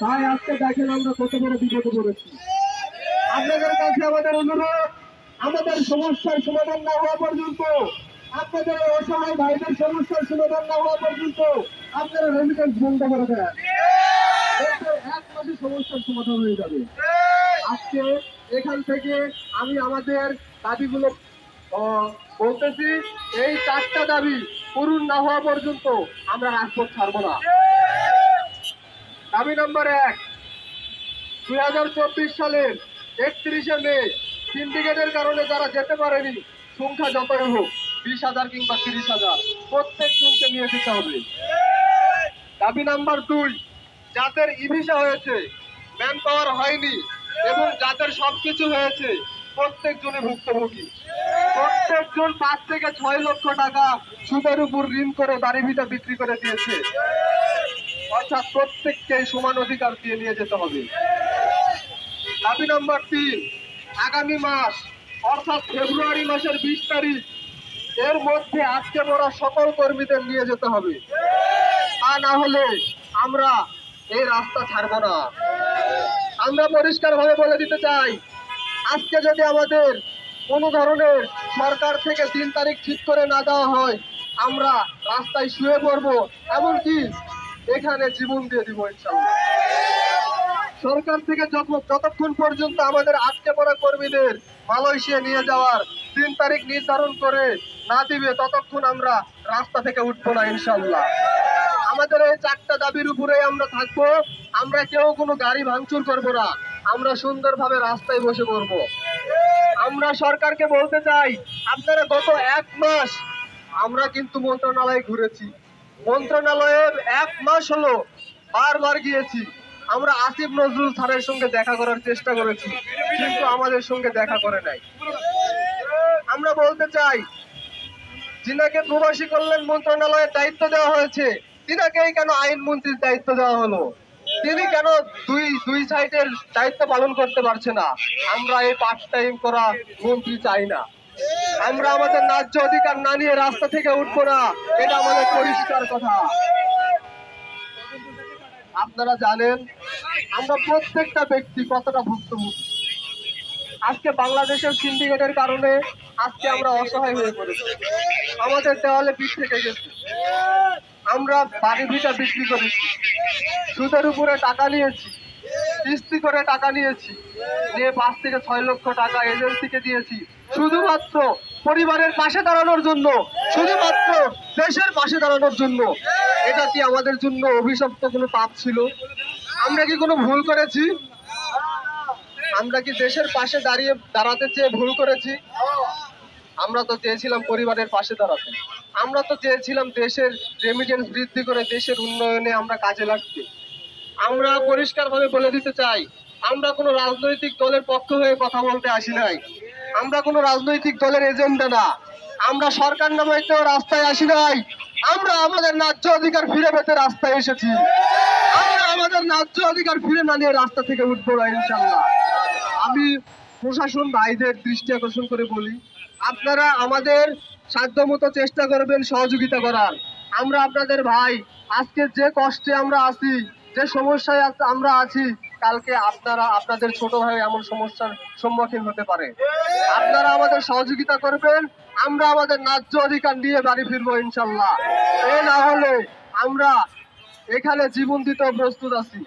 তাই আজকে দেখেন আমরা কত বড় বিপদে পড়েছি। আপনাদের কাছে আমাদের অনুরোধ, আমাদের সমস্যার সমাধান না হওয়া পর্যন্ত, আপনাদের অসহায় ভাইদের সমস্যার সমাধান না হওয়া পর্যন্ত আপনারা রেমিটেন্স বন্ধ করে দেন। এক মাসে সমস্যার সমাধান হয়ে যাবে। আজকে এখান থেকে আমি আমাদের দাবিগুলো বলতেছি, এই চারটা দাবি পূরণ না হওয়া পর্যন্ত আমরা রাজপথ ছাড়বো না। দাবি নম্বর এক, দুই হাজার চব্বিশ সালের একত্রিশে মে, সিন্ডিকেটের কারণে যারা যেতে পারেনি, সংখ্যা যতই হোক, বিশ হাজার কিংবা তিরিশ হাজার, প্রত্যেক জনকে নিয়ে যেতে হবে। দাবি নাম্বার দুই, যাদের ইভিসা হয়েছে ম্যান পাওয়ার হয়নি, এবং যাদের সবকিছু হয়েছে, প্রত্যেক জনে ভুক্তভোগী। প্রত্যেকজন পাঁচ থেকে ছয় লক্ষ টাকা সুদের উপর ঋণ করে বাড়ি ভিটা বিক্রি করে দিয়েছে। অর্থাৎ প্রত্যেককে সমান অধিকার দিয়ে নিয়ে যেতে হবে। দাবি নম্বর তিন, আগামী মাস, অর্থাৎ ফেব্রুয়ারি মাসের বিশ তারিখ, এর মধ্যে আজকে পড়া সকল কর্মীদের নিয়ে যেতে হবে। তা না হলে আমরা এই রাস্তা ছাড়ব না। আমরা পরিষ্কার ভাবে বলে দিতে চাই, আজকে যদি আমাদের কোনো ধরনের সরকার থেকে তিন তারিখ ঠিক করে না দেওয়া হয়। আমরা রাস্তায় শুয়ে পড়ব, এমনকি এখানে জীবন দিয়ে দিব সরকার থেকে যত- যতক্ষণ পর্যন্ত আমাদের আটকে পড়া কর্মীদের মালয়েশিয়া নিয়ে যাওয়ার তিন তারিখ নির্ধারণ করে না দিবে, ততক্ষণ আমরা রাস্তা থেকে উঠবো না ইনশাল্লাহ আমাদের এই চারটা দাবির উপরে আমরা থাকব। আমরা কেউ কোনো গাড়ি ভাঙচুর করব না। আমরা সুন্দরভাবে রাস্তায় বসে পড়ব। আমরা সরকারকে বলতে চাই, আপনারা গত এক মাস আমরা কিন্তু মন্ত্রণালয়ে ঘুরেছি। মন্ত্রণালয়ের এক মাস হলো বারবার গিয়েছি। আমরা আসিফ নজরুল স্যারের সঙ্গে দেখা করার চেষ্টা করেছি, কিন্তু আমাদের সঙ্গে দেখা করে নাই। আমরা বলতে চাই, যিনাকে প্রবাসী কল্যাণ মন্ত্রণালয়ের দায়িত্ব দেওয়া হয়েছে, তিনাকেই কেন আইন মন্ত্রীর দায়িত্ব দেওয়া হলো? তিনি কেন দুই দুই সাইডের দায়িত্ব পালন করতে পারছে না? আমরা এই পার্ট টাইম করা মন্ত্রী চাই না। আমরা আমাদের ন্যায্য অধিকার না নিয়ে রাস্তা থেকে উঠবো না, এটা আমাদের পরিষ্কার কথা। আপনারা জানেন, আমরা প্রত্যেকটা ব্যক্তি কতটা ভুক্তভোগী। আজকে বাংলাদেশের সিন্ডিকেটের কারণে আজকে আমরা অসহায় হয়ে পড়েছি। আমাদের দেওয়ালে পিঠ গেছে। আমরা বাড়ি ভিটা বিক্রি করেছি সুদের উপরে টাকা নিয়েছি। কিস্তি করে টাকা নিয়েছি। নিয়ে পাঁচ থেকে ছয় লক্ষ টাকা এজেন্সিকে দিয়েছি। শুধুমাত্র পরিবারের পাশে দাঁড়ানোর জন্য, শুধুমাত্র দেশের পাশে দাঁড়ানোর জন্য। এটা কি আমাদের জন্য অভিশপ্ত কোনো পাপ ছিল? আমরা কি কোনো ভুল করেছি? আমরা কি দেশের পাশে দাঁড়িয়ে দাঁড়াতে চেয়ে ভুল করেছি? আমরা তো চেয়েছিলাম পরিবারের পাশে দাঁড়াতে। আমরা তো চেয়েছিলাম দেশের রেমিটেন্স বৃদ্ধি করে দেশের উন্নয়নে আমরা কাজে লাগতে। আমরা পরিষ্কারভাবে বলে দিতে চাই, আমরা কোনো রাজনৈতিক দলের পক্ষ হয়ে কথা বলতে আসি নাই। আমরা কোনো রাজনৈতিক দলের এজেন্ডা না। আমরা সরকার নামাইতেও রাস্তায় আসি নাই। আমরা আমাদের ন্যায্য অধিকার ফিরে পেতে রাস্তায় এসেছি। আমরা আমাদের ন্যায্য অধিকার ফিরে না নিয়ে রাস্তা থেকে উঠবো না ইনশাল্লাহ আমি প্রশাসন ভাইদের দৃষ্টি আকর্ষণ করে বলি আপনারা আমাদের সাধ্যমতো চেষ্টা করবেন সহযোগিতা করার। আমরা আপনাদের ভাই, আজকে যে কষ্টে আমরা আছি, যে সমস্যায় আমরা আছি, কালকে আপনারা, আপনাদের ছোট ভাই এমন সমস্যার সম্মুখীন হতে পারে। আপনারা আমাদের সহযোগিতা করবেন, আমরা আমাদের ন্যায্য অধিকার নিয়ে বাড়ি ফিরবো ইনশাল্লাহ। এ না হলে আমরা এখানে জীবন দিতে প্রস্তুত আছি।